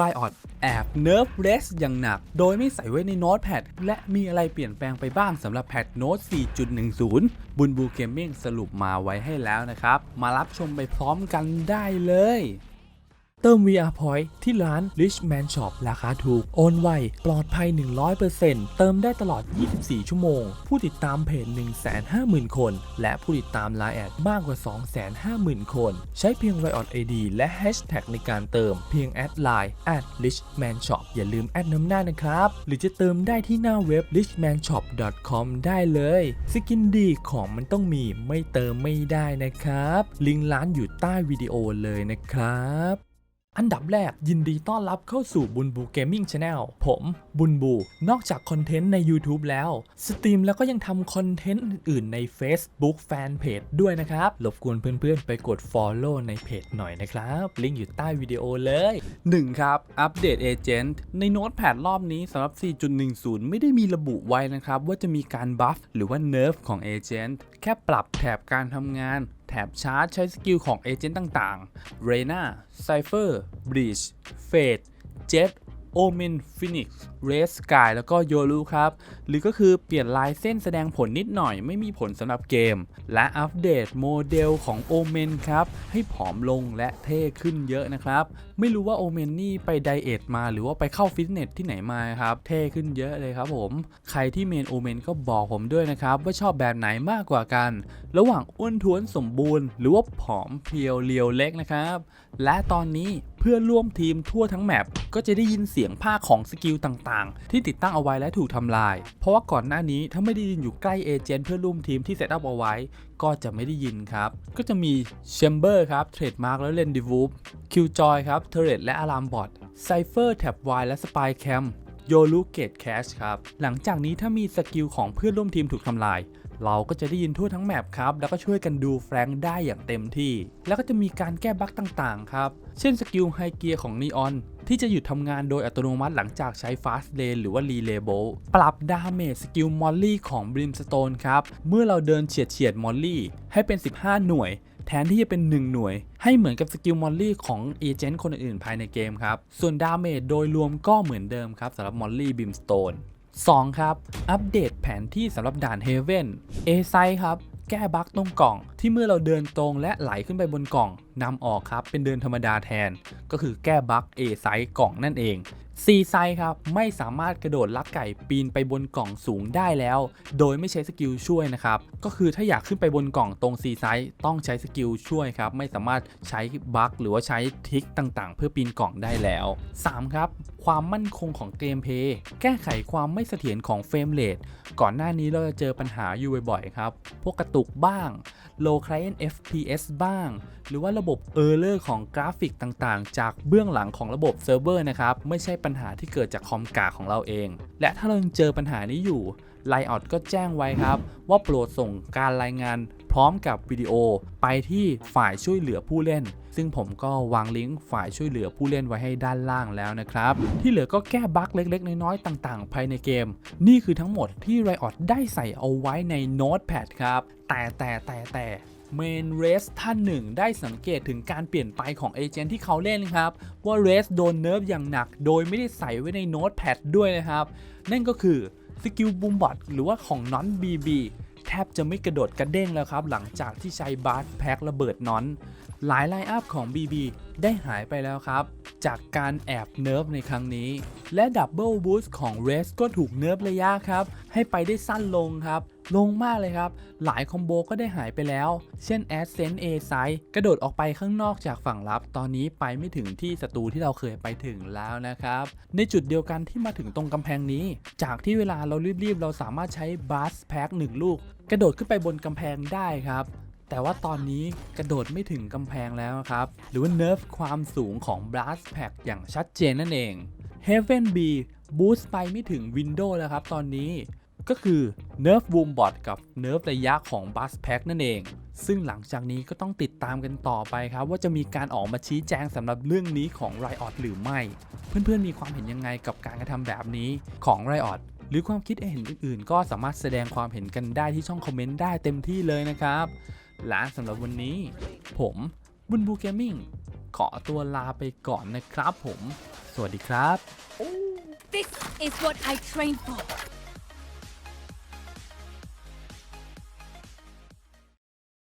Riot แอบเนิร์ฟเรสอย่างหนัก โดยไม่ใส่ไว้ในโน้ตแพดและมีอะไรเปลี่ยนแปลงไปบ้างสำหรับแพทโน้ต4.10 บุญบูเกมมิ่งสรุปมาไว้ให้แล้วนะครับ มารับชมไปพร้อมกันได้เลย เติม VR Point ที่ร้าน Richman Shop ราคาถูก โอนไว ปลอดภัย 100%เติมได้ตลอด 24 ชั่วโมง ผู้ติดตามเพจ 150,000 คน และผู้ติดตาม Line แอดมากกว่า 250,000 คน ใช้เพียง Riot ID และ Hashtag ในการเติมเพียงแอดไลน์ at richman shop อย่าลืมแอดน้ำหน้านะครับ หรือจะเติมได้ที่หน้าเว็บ richmanshop.com ได้เลย สกินดีของมันต้องมีไม่เติมไม่ได้นะครับ ลิงก์ร้านอยู่ใต้วิดีโอเลยนะครับ อันดับแรกยินดีต้อนรับเข้าสู่บุญบูเกมมิ่งช n แนลผมบุญบู นอกจากคอนเทนต์ใน YouTube แล้วสตรีมแล้วก็ยังทำคอนเทนต์อื่นใน Facebook Fanpage ด้วยนะครับรบกวนเพื่อนๆ ไปกด Follow ในเพจหน่อยนะครับ ลิงก์อยู่ใต้วิดีโอเลย 1. ครับ อัปเดตเอเจนต์ในโน้ตแพดรอบนี้สำหรับ 4.10 ไม่ได้มีระบุไว้นะครับ ว่าจะมีการบัฟหรือว่าเนิร์ฟของเอเจนต์แค่ปรับแถบการทำงาน ถบชาร์จใช้สกิลของเอเจนต์ต่างๆ r e n a Cypher Breach Fade Jet Omen Phoenix Red Sky แล้วก็โยรูครับ หรือก็คือเปลี่ยนลายเส้นแสดงผลนิดหน่อยไม่มีผลสำหรับเกม และอัปเดตโมเดลของโอเมนครับ ให้ผอมลงและเท่ขึ้นเยอะนะครับ ไม่รู้ว่าโอเมนนี่ไปไดเอทมาหรือว่าไปเข้าฟิตเนสที่ไหนมาครับ เท่ขึ้นเยอะเลยครับผม ใครที่เมนโอเมนก็บอกผมด้วยนะครับ ว่าชอบแบบไหนมากกว่ากัน ระหว่างอ้วนท้วนสมบูรณ์ หรือว่าผอมเพรียวเรียวเล็กนะครับและตอนนี้ พื่อนร่วมทีมทั่วทั้งแมปก็จะได้ยินเสียงภาคของสกิลต่างๆ ที่ติดตั้งเอาไว้และถูกทำลาย เพราะว่าก่อนหน้านี้ถ้าไม่ได้ยินอยู่ใกล้เอเจนต์เพื่อนร่วมทีมที่เซตอัพเอาไว้ ก็จะไม่ได้ยินครับ ก็จะมีแชมเบอร์ครับเทรดมาร์กและเลนดิวูฟคิวจอยครับเทเรตและอารามบอทไซเฟอร์แท็บไวและสปายแคม โยลูเกตแคชครับ หลังจากนี้ถ้ามีสกิลของเพื่อนร่วมทีมถูกทำลาย เราก็จะได้ยินทั่วทั้งแมปครับ แล้วก็ช่วยกันดูแฟรงค์ได้อย่างเต็มที่ แล้วก็จะมีการแก้บั๊กต่างๆ ครับ เช่นสกิลไฮเกียร์ของนีออนที่จะหยุดทำงานโดยอัตโนมัติหลังจากใช้ฟาสเลนหรือว่ารีเลโบปรับดาเมจสกิลมอลลี่ของบริมสโตนครับ เมื่อเราเดินเฉียดเฉียดมอลลี่ให้เป็น 15 หน่วย แทนที่จะเป็น 1 หน่วย ให้เหมือนกับสกิลมอลลี่ของเอเจนต์คนอื่นๆภายในเกมครับ ส่วนดาเมจโดยรวมก็เหมือนเดิมครับสำหรับมอลลี่บิมสโตน2ครับ อัปเดตแผนที่สำหรับด่านเฮเว่นเอไซครับ แก้บั๊กตรงกล่อง ที่เมื่อเราเดินตรงและไหลขึ้นไปบนกล่องนำออกครับเป็นเดินธรรมดาแทน ก็คือแก้บั๊ก A ไซส์กล่องนั่นเอง C ไซส์ครับไม่สามารถกระโดดลักไก่ปีนไปบนกล่องสูงได้แล้ว โดยไม่ใช้สกิลช่วยนะครับ ก็คือถ้าอยากขึ้นไปบนกล่องตรง C ไซส์ต้องใช้สกิลช่วยครับ ไม่สามารถใช้บั๊กหรือว่าใช้ทิกต่างๆ เพื่อปีนกล่องได้แล้ว 3 ครับความมั่นคงของเกมเพย์แก้ไขความไม่เสถียรของเฟรมเรทก่อนหน้านี้เราจะเจอปัญหาอยู่บ่อยๆครับพวกกระตุกบ้าง low client FPS บ้าง หรือว่าระบบ Error ของกราฟิกต่างๆ จากเบื้องหลังของระบบเซิร์ฟเวอร์นะครับ ไม่ใช่ปัญหาที่เกิดจากคอมกากของเราเอง และถ้าเรายังเจอปัญหานี้อยู่ l i o t ก็แจ้งไว้ครับ ว่าโปรดส่งการรายงานพร้อมกับวิดีโอไปที่ฝ่ายช่วยเหลือผู้เล่น ซึ่งผมก็วางลิงก์ฝ่ายช่วยเหลือผู้เล่นไว้ให้ด้านล่างแล้วนะครับ ที่เหลือก็แก้บั๊กเล็ก ๆ น้อยๆต่าง ๆ ภายในเกม นี่คือทั้งหมดที่ Riot ได้ใส่เอาไว้ใน Notepad ครับ แต่แต่แต่แต่เมนเรสท่านหนึ่งได้สังเกตถึงการเปลี่ยนไปของเอเจนต์ที่เขาเล่นครับ ว่าเรสโดนเนิร์ฟอย่างหนัก โดยไม่ได้ใส่ไว้ในโน้ตแพดด้วยนะครับ นั่นก็คือ สกิลบูมบอทหรือว่าของน้อนบีบีแทบจะไม่กระโดดกระเด้งแล้วครับ หลังจากที่ใช้บาร์แพ็คระเบิดน้อน หลายไลน์อัพของ BB ได้หายไปแล้วครับ จากการแอบเนิร์ฟในครั้งนี้ และดับเบิลบูสต์ของเรสก็ถูกเนิร์ฟระยะครับ ให้ไปได้สั้นลงครับ ลงมากเลยครับ หลายคอมโบก็ได้หายไปแล้ว เช่น a d s e n s e A Side กระโดดออกไปข้างนอกจากฝั่งรับ ตอนนี้ไปไม่ถึงที่ศัตรูที่เราเคยไปถึงแล้วนะครับ ในจุดเดียวกันที่มาถึงตรงกำแพงนี้ จากที่เวลาเรารีบๆ เราสามารถใช้บัสแพ็คหนึ่งลูก กระโดดขึ้นไปบนกำแพงได้ครับแต่ว่าตอนนี้กระโดดไม่ถึงกำแพงแล้วครับ หรือว่าเนิร์ฟความสูงของ Blast Pack อย่างชัดเจนนั่นเอง Heaven B บูสต์ไปไม่ถึง Windows แล้วครับตอนนี้ ก็คือ Nerf Boom Bot กับ Nerf ระยะของ Bus Pack นั่นเอง ซึ่งหลังจากนี้ก็ต้องติดตามกันต่อไปครับ ว่าจะมีการออกมาชี้แจงสำหรับเรื่องนี้ของ Riot หรือไม่ เพื่อนๆมีความเห็นยังไงกับการกระทำแบบนี้ของ Riot หรือความคิดเห็นอื่นๆ ก็สามารถแสดงความเห็นกันได้ที่ช่องคอมเมนต์ได้เต็มที่เลยนะครับและสำหรับวันนี้ ผมบุญบูเกมมิ่งขอตัวลาไปก่อนนะครับผมสสวัสดีครับ This is what I trained for.